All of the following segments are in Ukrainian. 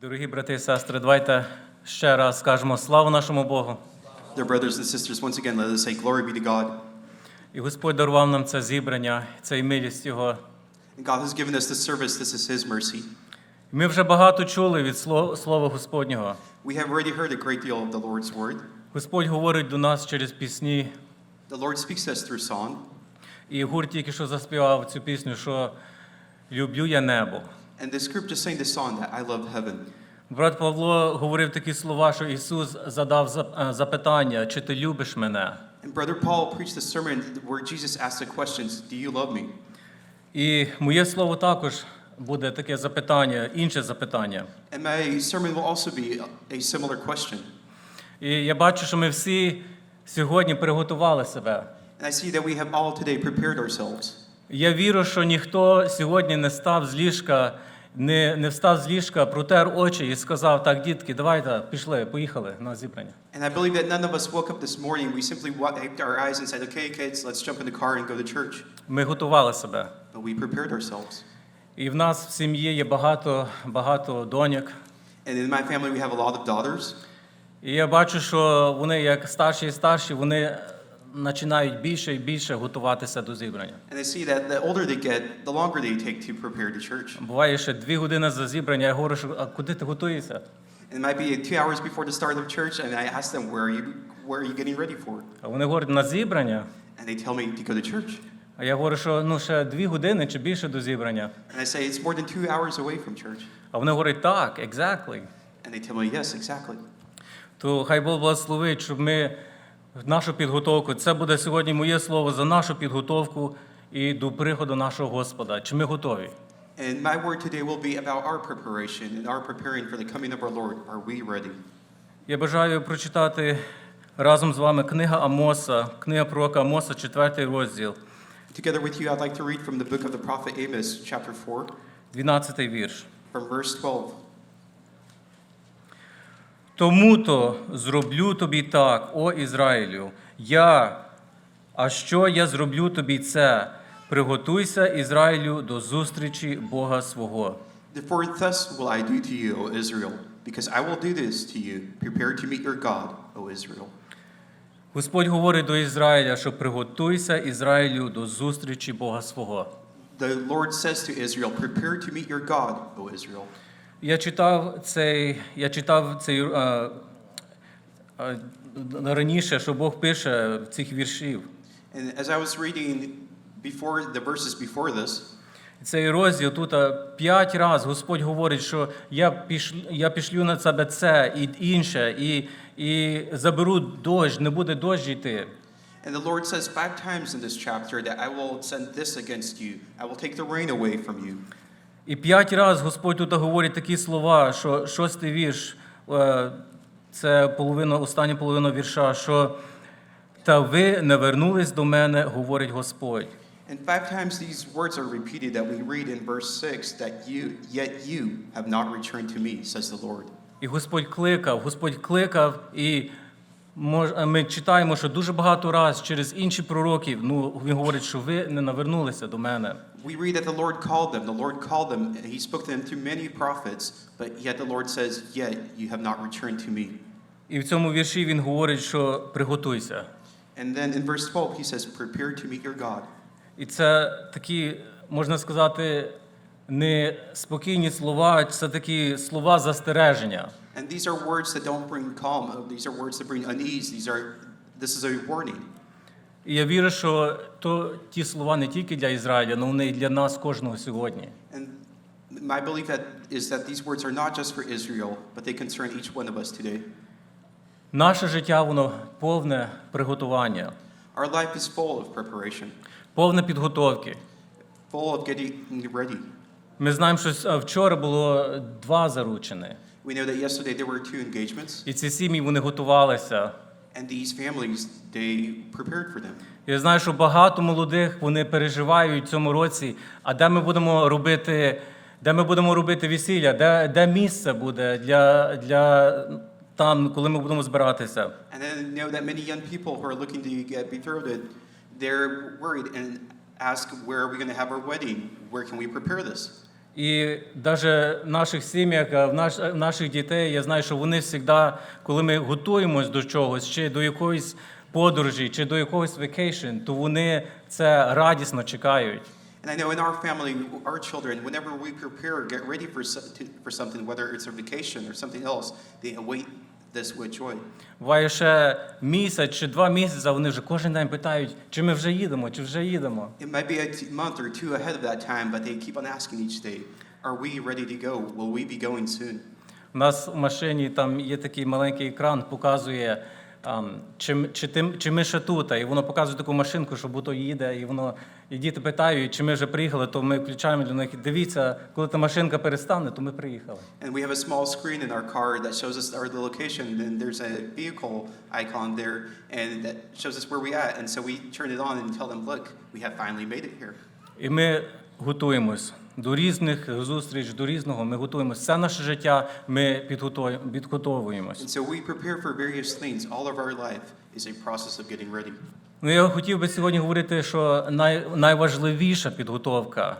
Дорогі брати і сестри, давайте ще раз скажемо славу нашому Богу. Dear brothers and sisters, once again, let us say glory be to God. І Господь дарував нам це зібрання, це і милість Його. And God has given us this service. This is His mercy. Ми вже багато чули від Слова Господнього. We have already heard a great deal of the Lord's word. Господь говорить до нас через пісні, The Lord speaks to us through song. і гурт тільки що заспівав цю пісню, що люблю я небо. And group just sang this song that I love heaven. Брат Павло говорив такі слова, що Ісус задав е, запитання, чи ти любиш мене? And Brother Paul preached a sermon where Jesus asked the questions Do you love me? І моє слово також буде таке запитання, інше запитання. And my sermon will also be a similar question. І я бачу, що ми всі сьогодні приготували себе. And I see that we have all today prepared ourselves. Я вірю, що ніхто сьогодні не став з ліжка, не, не встав з ліжка, протер очі і сказав: так, дітки, давайте, пішли, поїхали на зібрання. And I believe that none of us woke up this morning. We simply wiped our eyes and said, Okay, kids, let's jump in the car and go to church. Ми готували себе. But we prepared ourselves. І в нас в сім'ї є багато, багато доньок. And in my family, we have a lot of daughters. І я бачу, що вони, як старші і старші, вони починають більше і більше готуватися до зібрання. And I see that the older they get, the longer they take to prepare to church. Буває ще дві години за зібрання, я говорю, що а куди ти готуєшся? It might be two hours before the start of church, and I ask them, Where are you, where are you getting ready for? А вони говорять, на зібрання. And they tell me to go to church. А я говорю, що ну ще дві години чи більше до зібрання. And I say, It's more than two hours away from church. А вони говорять, так, exactly. And they tell me, Yes, exactly. То хай Бог благословить, щоб ми нашу підготовку. Це буде сьогодні моє слово за нашу підготовку і до приходу нашого Господа. Чи ми готові? And my word today will be about our preparation and our preparing for the coming of our Lord. Are we ready? Я бажаю прочитати разом з вами книга Амоса, книга пророка Амоса, четвертий розділ, Together with you, I'd like to read from the book of the prophet Amos, chapter 4, 12 вірш. from verse 12. Тому то зроблю тобі так, о Ізраїлю, я, а що я зроблю тобі це? Приготуйся, Ізраїлю, до зустрічі Бога свого. Therefore, thus will I do to you, O Israel, because I will do this to you. Prepare to meet your God, O Israel. Господь говорить до Ізраїля, що приготуйся, Ізраїлю, до зустрічі Бога свого. The Lord says to Israel, Prepare to meet your God, O Israel. Я читав цей, я читав цей е, е, раніше, що Бог пише в цих віршів. And as I was reading before the verses before this, Цей розділ тут е, п'ять разів Господь говорить, що я пішлю, я пішлю на себе це і інше, і, і заберу дощ, не буде дощ йти. and the Lord says five times in this chapter that I will send this against you. I will take the rain away from you. І п'ять разів Господь тут говорить такі слова, що шостий вірш, е, це половина, остання половина вірша, що та ви не вернулись до мене, говорить Господь. And five times these words are repeated that we read in verse 6 that you, yet you have not returned to me, says the Lord. І Господь кликав, Господь кликав, і ми читаємо, що дуже багато разів через інші пророків, ну він говорить, що ви не навернулися до мене. We read that the Lord called them. The Lord called them, He spoke to them through many prophets, but yet the Lord says, Yet you have not returned to me. І в цьому вірші він говорить, що приготуйся. And then in verse 12, He says, Prepare to meet your God. І це такі, можна сказати, не спокійні слова, це такі слова застереження. And these are words that don't bring calm. uh, These are words that bring unease. These are, this is a warning. І я вірю, що то ті слова не тільки для Ізраїля, але вони і для нас кожного сьогодні. And my belief that, is that these words are not just for Israel, but they concern each one of us today. Наше життя воно повне приготування, Our life is full of preparation, повне підготовки. full of getting ready. Ми знаємо, що вчора було два заручини, We know that yesterday there were two engagements, і ці сім'ї вони готувалися. and these families, they prepared for them. Я знаю, що багато молодих вони переживають в цьому році. А де ми будемо робити, де ми будемо робити весілля? Де, де місце буде для, для там, коли ми будемо збиратися? And then know that many young people who are looking to get betrothed, they're worried and ask, where are we going to have our wedding? Where can we prepare this? І навіть в наших сім'ях, в, наш, в наших дітей, я знаю, що вони завжди, коли ми готуємось до чогось, чи до якоїсь подорожі, чи до якогось vacation, то вони це радісно чекають. And I know in our family, our children, whenever we prepare get ready for, for something, whether it's a vacation or something else, they await this with joy. Буває ще місяць чи два місяці, вони вже кожен день питають, чи ми вже їдемо, чи вже їдемо. It might be a month or two ahead of that time, but they keep on asking each day, Are we ready to go? Will we be going soon? У нас в машині там є такий маленький екран, показує, ам, чи, м- чи, ти, чи ми ще тут, і воно показує таку машинку, що буто їде, і воно і діти питають, чи ми вже приїхали, то ми включаємо для них. Дивіться, коли та машинка перестане, то ми приїхали. And we have a small screen in our car that shows us our location, and there's a vehicle icon there, and that shows us where we at. And so we turn it on and tell them, Look, we have finally made it here. І ми готуємось до різних зустріч, до різного. Ми готуємось. Все наше життя ми підготовуємось. And so we prepare for various things. All of our life is a process of getting ready. Ну, я хотів би сьогодні говорити, що най, найважливіша підготовка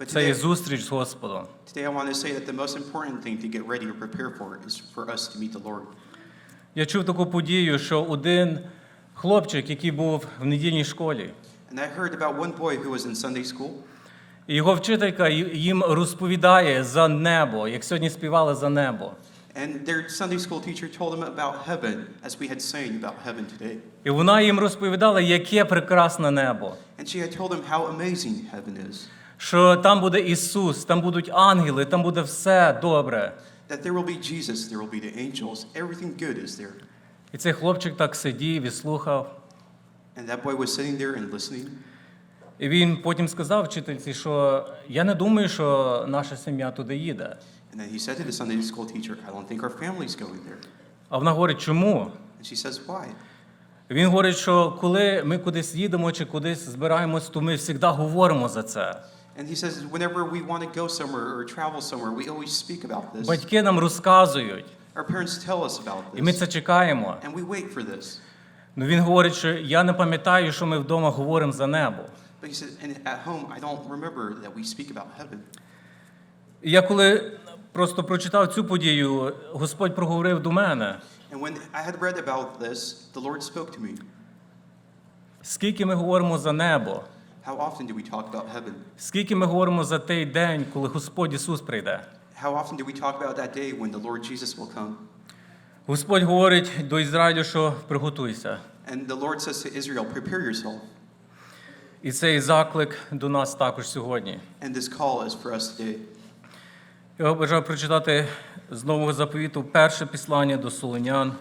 But це є today, зустріч з Господом. today I want to say that the most important thing to get ready or prepare for is for us to meet the Lord. Я чув таку подію, що один хлопчик, який був в недільній школі, And I heard about one boy who was in Sunday school, і його вчителька й- їм розповідає за небо, як сьогодні співали за небо. And their Sunday school teacher told him about heaven, as we had sang about heaven today. І вона їм розповідала, яке прекрасне небо, And she had told him how amazing heaven is, що там буде Ісус, там будуть ангели, там буде все добре. that there will be Jesus, there will be the angels, everything good is there. І цей хлопчик так сидів і слухав. And that boy was sitting there and listening. І він потім сказав вчительці, що я не думаю, що наша сім'я туди їде. And then he said to the Sunday school teacher, I don't think our family's going there. А вона говорить, чому? And she says, Why? Він говорить, що коли ми кудись їдемо чи кудись збираємось, то ми завжди говоримо за це. And he says, whenever we want to go somewhere or travel somewhere, we always speak about this. Батьки нам розказують, Our parents tell us about і ми this. це чекаємо. And we wait for this. Ну він говорить, що я не пам'ятаю, що ми вдома говоримо за небо. But he says, and at home, I don't remember that we speak about heaven. І я коли просто прочитав цю подію, Господь проговорив до мене, And when I had read about this, the Lord spoke to me. скільки ми говоримо за небо, How often do we talk about heaven? скільки ми говоримо за той день, коли Господь Ісус прийде. How often do we talk about that day when the Lord Jesus will come? Господь говорить до Ізраїлю, що приготуйся. And the Lord says to Israel, prepare yourself. І цей заклик до нас також сьогодні. And this call is for us today. Я бажаю прочитати з Нового заповіту перше післання до Солонян.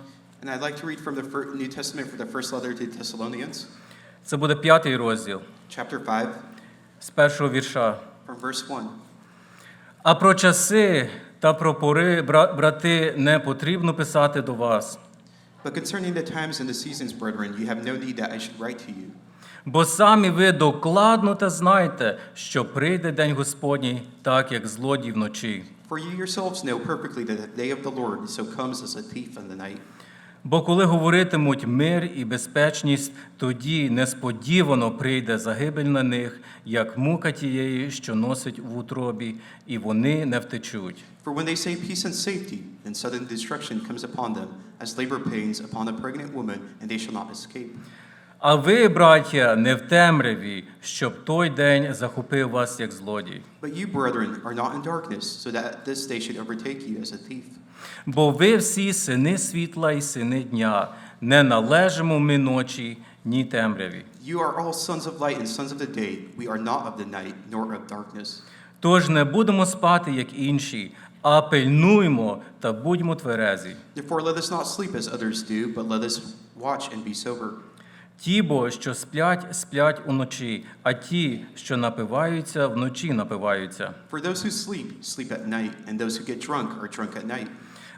And I'd like to read from the fir- New Testament for the first letter to Thessalonians, Це буде п'ятий розділ chapter 5, з першого вірша. from verse 1. А про часи та про пори, бра- брати, не потрібно писати до вас, But concerning the times and the seasons, brethren, you have no need that I should write to you. Бо самі ви докладно та знаєте, що прийде день Господній, так як злодій вночі. For you yourselves know perfectly that the day of the Lord so comes as a thief in the night. Бо коли говоритимуть мир і безпечність, тоді несподівано прийде загибель на них, як мука тієї, що носить в утробі, і вони не втечуть. For when they say peace and safety, then sudden destruction comes upon them, as labor pains upon a pregnant woman, and they shall not escape. А ви, браття, не в темряві, щоб той день захопив вас як злодій. But you, brethren, are not in darkness, so that this day should overtake you as a thief. Бо ви всі сини світла і сини дня, не належимо ми ночі, ні темряві. You are all sons of light and sons of the day. We are not of the night, nor of darkness. Тож не будемо спати, як інші, а пильнуймо та будьмо тверезі. Therefore, let us not sleep as others do, but let us watch and be sober. Ті бо, що сплять, сплять уночі, а ті, що напиваються, вночі напиваються. For those who sleep, sleep at night, and those who get drunk are drunk at night.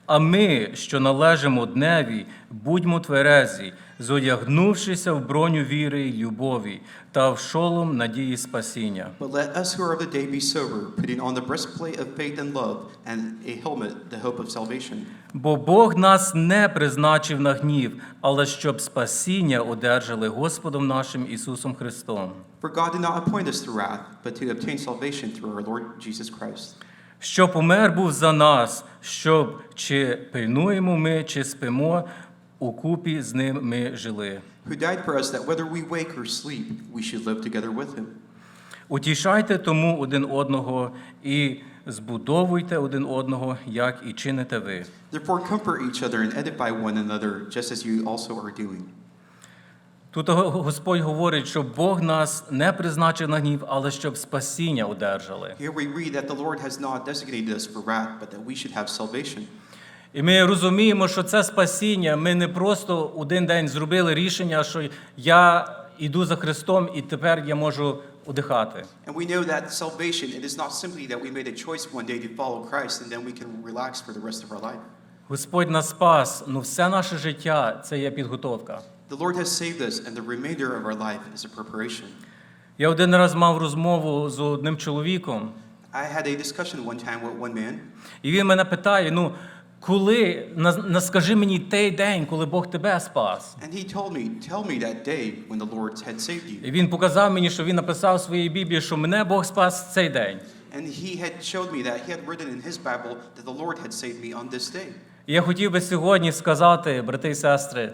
А ми, що належимо дневі, будьмо тверезі, зодягнувшися в броню віри й любові та в шолом надії спасіння. But let us who are of the day be sober, putting on the breastplate of faith and love, and a helmet, the hope of salvation. Бо Бог нас не призначив на гнів, але щоб спасіння одержали Господом нашим Ісусом Христом. For God did not appoint us to wrath, but to obtain salvation through our Lord Jesus Christ. Що помер був за нас, щоб чи пильнуємо ми, чи спимо, укупі з ним ми жили. Who died for us that whether we wake or sleep, we should live together with him. Утішайте тому один одного і збудовуйте один одного, як і чините ви. Therefore, comfort each other and edify one another, just as you also are doing. Тут Господь говорить, що Бог нас не призначив на гнів, але щоб спасіння одержали. Here we read that the Lord has not designated us for wrath, but that we should have salvation. І ми розуміємо, що це спасіння. Ми не просто один день зробили рішення, що я йду за Христом, і тепер я можу удихати. And we know that salvation, it is not simply that we made a choice one day to follow Christ and then we can relax for the rest of our life. Господь нас спас. Ну, все наше життя це є підготовка. The Lord has saved us, and the remainder of our life is a preparation. Я один раз мав розмову з одним чоловіком, I had a discussion one time with one man, і він мене питає: ну, коли наскажи мені той день, коли Бог тебе спас. and he told me, Tell me that day when the Lord had saved you. І він показав мені, що він написав в своїй Біблії, що мене Бог спас цей день. And he had showed me that he had written in his Bible that the Lord had saved me on this day. І я хотів би сьогодні сказати, брати і сестри,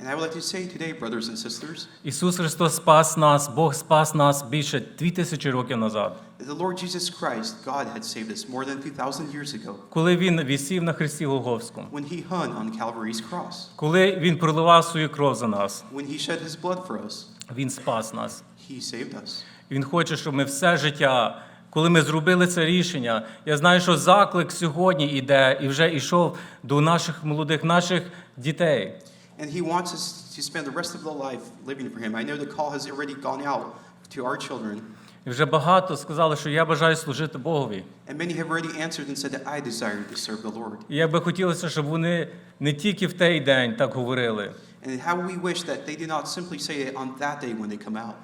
And I would like to say today, brothers and sisters, Ісус Христос спас нас, Бог спас нас більше дві тисячі років назад. that the Lord Jesus Christ, God had saved us more than 2,000 years ago Коли він вісів на хресті Голговському, when he hung on Calvary's cross, коли він проливав свою кров за нас, when he shed his blood for us. він спас нас. He saved us. Він хоче, щоб ми все життя, коли ми зробили це рішення, я знаю, що заклик сьогодні йде і вже йшов до наших молодих, наших дітей. And he wants us to spend the rest of the life living for him. I know the call has already gone out to our children, І вже багато сказали, що я бажаю служити Богові. and many have already answered and said that I desire to serve the Lord. І як би хотілося, щоб вони не тільки в той день так говорили, And how we wish that they did not simply say it on that day when they come out,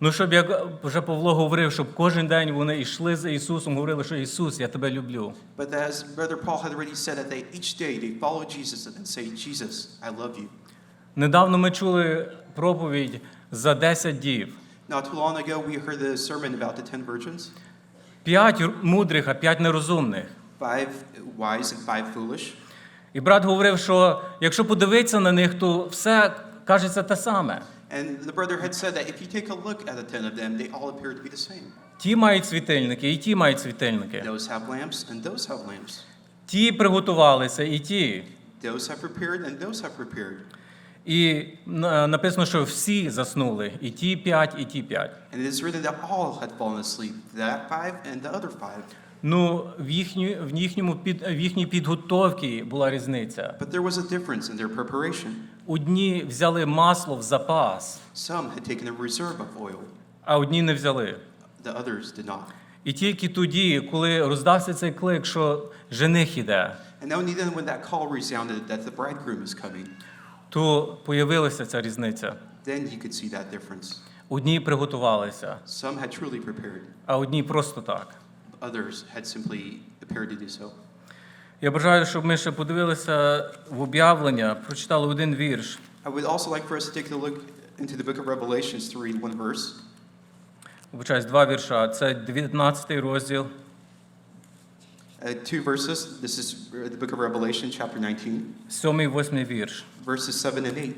ну щоб як вже Павло говорив, щоб кожен день вони йшли за Ісусом, говорили, що Ісус, я тебе люблю. but as Brother Paul had already said, that they each day they follow Jesus and say, Jesus, I love you. Недавно ми чули проповідь за 10 дів. Not too long ago, we heard the sermon about the ten virgins, П'ять мудрих, а п'ять нерозумних. five wise and five foolish. І брат говорив, що якщо подивитися на них, то все кажеться те саме. And the brother had said that if you take a look at the ten of them, they all appear to be the same. Ті мають світильники, і ті мають світильники. Those have lamps, and those have lamps. Ті приготувалися, і ті. Those have prepared, and those have prepared. І на- написано, що всі заснули, і ті п'ять, і ті п'ять. And it is written that all had fallen asleep, that five and the other five. Ну, в, їхню, в, їхньому під, в їхній підготовці була різниця. But there was a difference in their preparation. Одні взяли масло в запас, Some had taken a reserve of oil, а одні не взяли. the others did not. І тільки тоді, коли роздався цей клик, що жених іде, And only then, when that call resounded that the bridegroom is coming, то появилася ця різниця. then you could see that difference. Одні приготувалися, Some had truly prepared, а одні просто так. others had simply appeared to do so. Я бажаю, щоб ми ще подивилися в об'явлення, прочитали один вірш. I would also like for us to take a look into the book of Revelations to read one verse. Вибачаюсь, два вірша. Це 19 розділ, Uh, two verses. This is uh, the book of Revelation, chapter 19, 7 і 8 вірш. verses 7 and 8.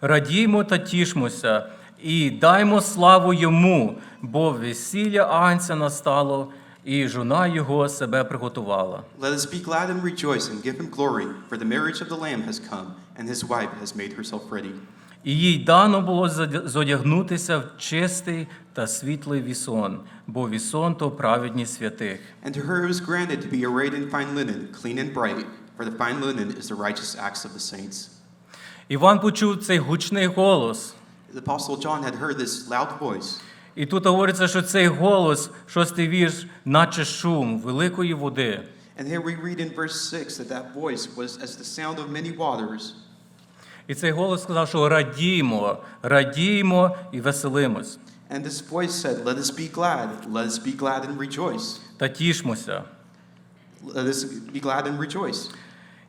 Радіймо та тішмося, і даймо славу йому, бо весілля Агнця настало, і жона його себе приготувала. Let us be glad and rejoice and give him glory, for the marriage of the Lamb has come, and his wife has made herself ready. І їй дано було зодягнутися в чистий та світлий вісон, бо вісон то праведність святих. And to her it was granted to be arrayed in fine linen, clean and bright, for the fine linen is the righteous acts of the saints. Іван почув цей гучний голос. The Apostle John had heard this loud voice, І тут говориться, що цей голос, шостий вірш, наче шум великої води. And here we read in verse 6 that that voice was as the sound of many waters. І цей голос сказав, що радіймо, радіймо і веселимось, And this voice said, Let us be glad, let us be glad and rejoice. та тішмося. Let us be glad and rejoice.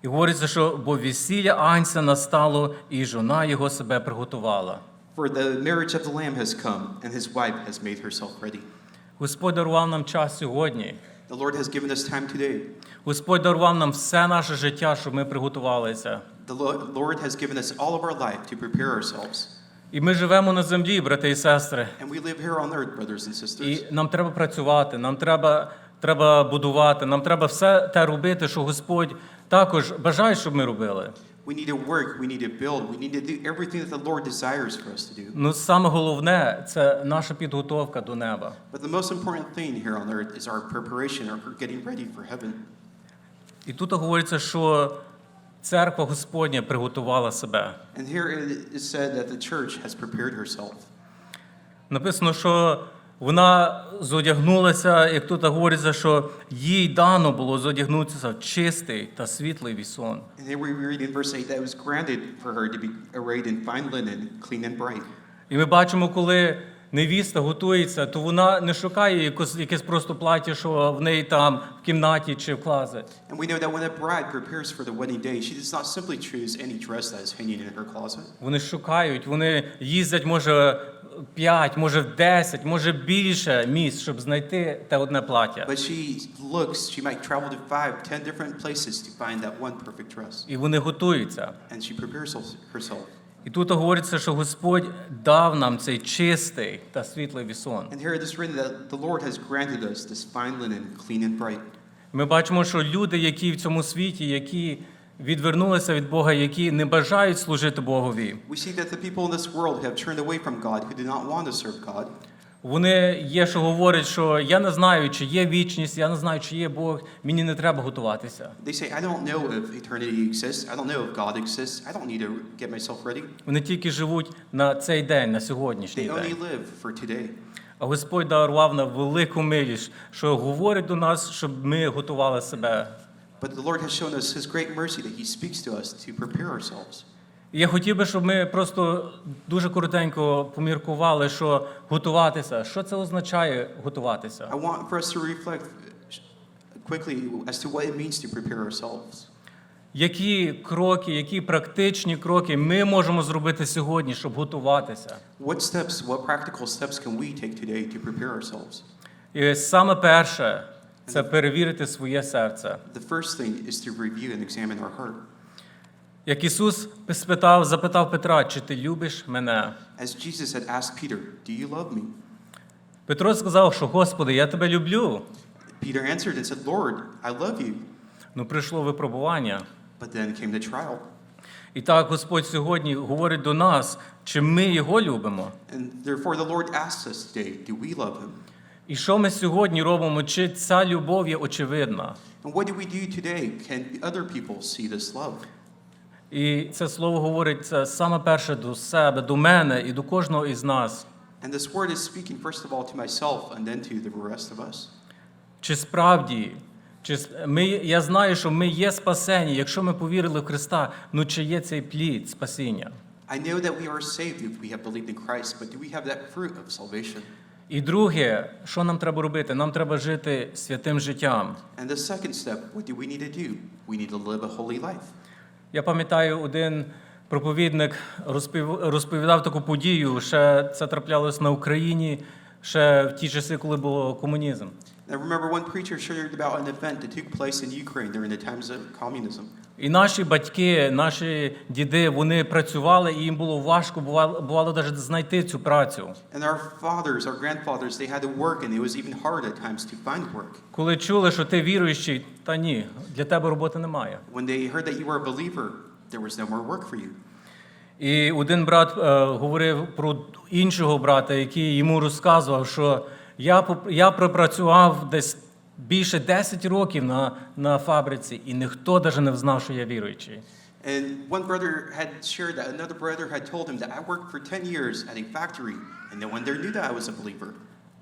І говориться, що бо весілля Анця настало, і жона його себе приготувала. For the marriage of the Lamb has come, and his wife has made herself ready. Господь дарував нам час сьогодні. The Lord has given us time today. Господь дарував нам все наше життя, щоб ми приготувалися. The Lord has given us all of our life to prepare ourselves. І ми живемо на землі, брати і сестри. And we live here on earth, brothers and sisters. І нам треба працювати, нам треба, треба будувати, нам треба все те робити, що Господь також бажає, щоб ми робили. We need to work, we need to build, we need to do everything that the Lord desires for us to do. Ну, саме головне це наша підготовка до неба. But the most important thing here on earth is our preparation, our getting ready for heaven. І тут говориться, що церква Господня приготувала себе. And here it is said that the church has prepared herself. Написано, що вона зодягнулася, як тут говориться, що їй дано було зодягнутися в чистий та світлий вісон. And here we read in verse 8 that it was granted for her to be arrayed in fine linen, clean and bright. І ми бачимо, коли невіста готується, то вона не шукає якось, якесь просто плаття, що в неї там в кімнаті чи в клазі. And we know that when a bride prepares for the wedding day, she does not simply choose any dress that is hanging in her closet. Вони шукають, вони їздять, може, 5, може, в 10, може більше місць, щоб знайти те одне плаття. But she looks, she might travel to five, ten different places to find that one perfect dress. І вони готуються. And she prepares herself. І тут говориться, що Господь дав нам цей чистий та світлий вісон. And here it is written that the Lord has granted us this fine linen, clean and bright. Ми бачимо, що люди, які в цьому світі, які відвернулися від Бога, які не бажають служити Богові, We see that the people in this world have turned away from God, who do not want to serve God. вони є, що говорять, що я не знаю, чи є вічність, я не знаю, чи є Бог, мені не треба готуватися. They say, I don't know if eternity exists. I don't know if God exists. I don't need to get myself ready. Вони тільки живуть на цей день, на сьогоднішній They only день. live for today. А Господь дарував нам велику милість, що говорить до нас, щоб ми готували себе. But the Lord has shown us His great mercy that He speaks to us to prepare ourselves. Я хотів би, щоб ми просто дуже коротенько поміркували, що готуватися. Що це означає готуватися? I want for us to reflect quickly as to what it means to prepare ourselves. Які кроки, які практичні кроки ми можемо зробити сьогодні, щоб готуватися? What steps, what practical steps can we take today to prepare ourselves? І саме перше це перевірити своє серце. The first thing is to review and examine our heart. Як Ісус спитав, запитав Петра, чи ти любиш мене? As Jesus had asked Peter, Do you love me? Петро сказав, що Господи, я тебе люблю. Peter answered and said, Lord, I love you. Ну прийшло випробування. But then came the trial. І так Господь сьогодні говорить до нас, чи ми його любимо. And therefore, the Lord asks us today, Do we love him? І що ми сьогодні робимо? Чи ця любов є очевидна? And what do we do today? Can other people see this love? І це слово говорить це саме перше до себе, до мене і до кожного із нас. And this word is speaking, first of all, to myself and then to the rest of us. Чи справді, чи ми, я знаю, що ми є спасені, якщо ми повірили в Христа, ну чи є цей плід спасіння? I know that we are saved if we have believed in Christ, but do we have that fruit of salvation? І друге, що нам треба робити? Нам треба жити святим життям. And the second step, what do we need to do? We need to live a holy life. Я пам'ятаю, один проповідник розпів- розповідав таку подію, ще це траплялось на Україні, ще в ті часи, коли був комунізм. And I remember one preacher shared about an event that took place in Ukraine during the times of communism. І наші батьки, наші діди, вони працювали, і їм було важко, бувало, бувало навіть знайти цю працю. And our fathers, our grandfathers, they had to work, and it was even hard at times to find work. Коли чули, що ти віруючий, та ні, для тебе роботи немає. When they heard that you were a believer, there was no more work for you. І один брат е, говорив про іншого брата, який йому розказував, що я, я пропрацював десь більше 10 років на, на фабриці, і ніхто навіть не знав, що я віруючий. And one brother had shared that another brother had told him that I worked for 10 years at a factory, and no one there knew that I was a believer.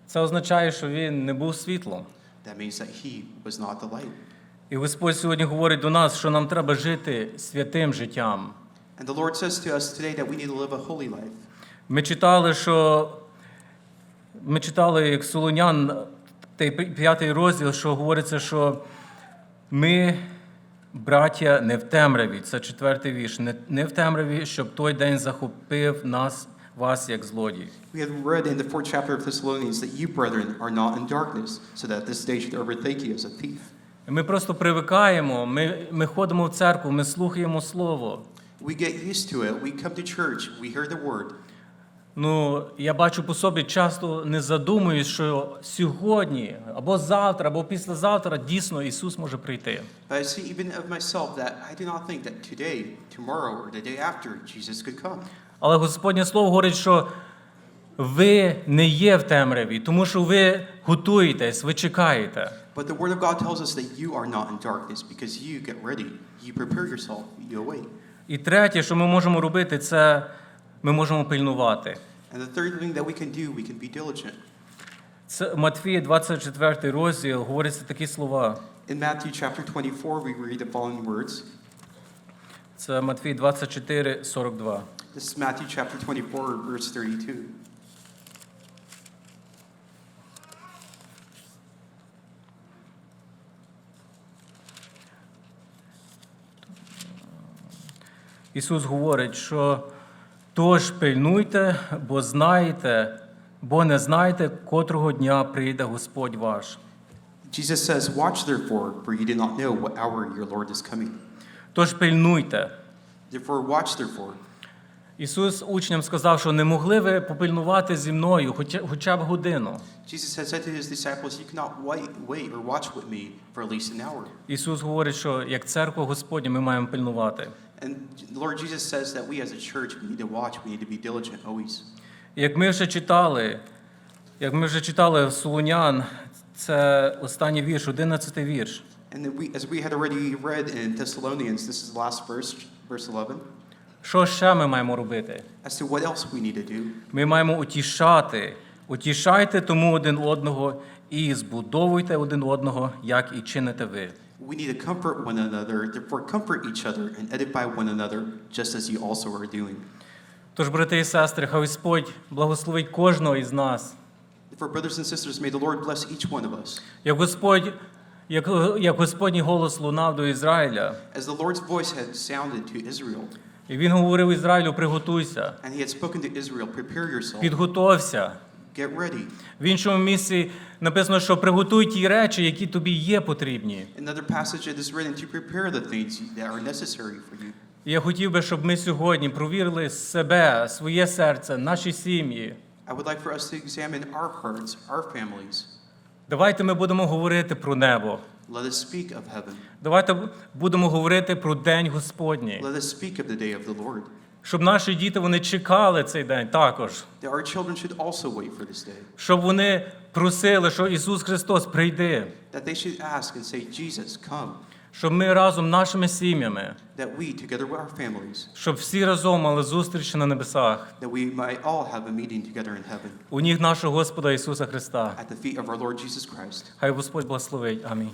Це означає, що він не був світлом. That means that he was not the light. І Господь сьогодні говорить до нас, що нам треба жити святим життям. And the Lord says to us today that we need to live a holy life. Ми читали, що ми читали, як Солонян, той п'ятий розділ, що говориться, що ми, браття, не в темряві. Це четвертий вірш. Не, в темряві, щоб той день захопив нас, вас як злодій. We have read in the fourth chapter of Thessalonians that you, brethren, are not in darkness, so that this day should overtake you as a thief. Ми просто привикаємо, ми, ми ходимо в церкву, ми слухаємо Слово. We get used to it. We come to church. We hear the word. Ну, я бачу по собі, часто не задумуюсь, що сьогодні, або завтра, або післязавтра дійсно Ісус може прийти. But I see even of myself that I do not think that today, tomorrow, or the day after Jesus could come. Але Господнє Слово говорить, що ви не є в темряві, тому що ви готуєтесь, ви чекаєте. But the Word of God tells us that you are not in darkness because you get ready, you prepare yourself, you await. І третє, що ми можемо робити, це ми можемо пильнувати. And the third thing that we can do, we can be diligent. Це Матфія, 24 розділ, говориться такі слова. In Matthew chapter 24, we read the following words. Це Матфій 24, 42. This is Matthew chapter 24, verse 32. Ісус говорить, що тож пильнуйте, бо знаєте, бо не знаєте, котрого дня прийде Господь ваш. Jesus says, Watch therefore, for you do not know what hour your Lord is coming. Тож пильнуйте. Therefore, watch therefore. Ісус учням сказав, що не могли ви попильнувати зі мною хоча, хоча б годину. Jesus had said to his disciples, You cannot wait, wait or watch with me for at least an hour. Ісус говорить, що як церква Господня ми маємо пильнувати. And the Lord Jesus says that we as a church, we need to watch, we need to be diligent always. Як ми вже читали, як ми вже читали в Солонян, це останній вірш, 11 вірш. And then we, as we had already read in Thessalonians, this is the last verse, verse 11, Що ще ми маємо робити? as to what else we need to do. Ми маємо утішати. Утішайте тому один одного і збудовуйте один одного, як і чините ви. We need to comfort one another, therefore comfort each other and edify one another, just as you also are doing. Тож, брати і сестри, хай Господь благословить кожного із нас. For brothers and sisters, may the Lord bless each one of us. Як Господь, як, як Господній голос лунав до Ізраїля, As the Lord's voice had sounded to Israel, і він говорив Ізраїлю: приготуйся, and he had spoken to Israel, prepare yourself, підготовся. Get ready. В іншому місці написано, що приготуй ті речі, які тобі є потрібні. Another passage it is written to prepare the things that are necessary for you. Я хотів би, щоб ми сьогодні провірили себе, своє серце, наші сім'ї. I would like for us to examine our hearts, our families. Давайте ми будемо говорити про небо. Let us speak of heaven. Давайте будемо говорити про День Господній, Let us speak of the day of the Lord. Щоб наші діти вони чекали цей день також, That our children should also wait for this day. щоб вони просили, що Ісус Христос прийде, That they should ask and say, Jesus, come. щоб ми разом нашими сім'ями, That we, together with our families, щоб всі разом мали зустріч на небесах у ніг нашого Господа Ісуса Христа. at the feet of our Lord Jesus Christ. Хай Господь благословить. Амінь.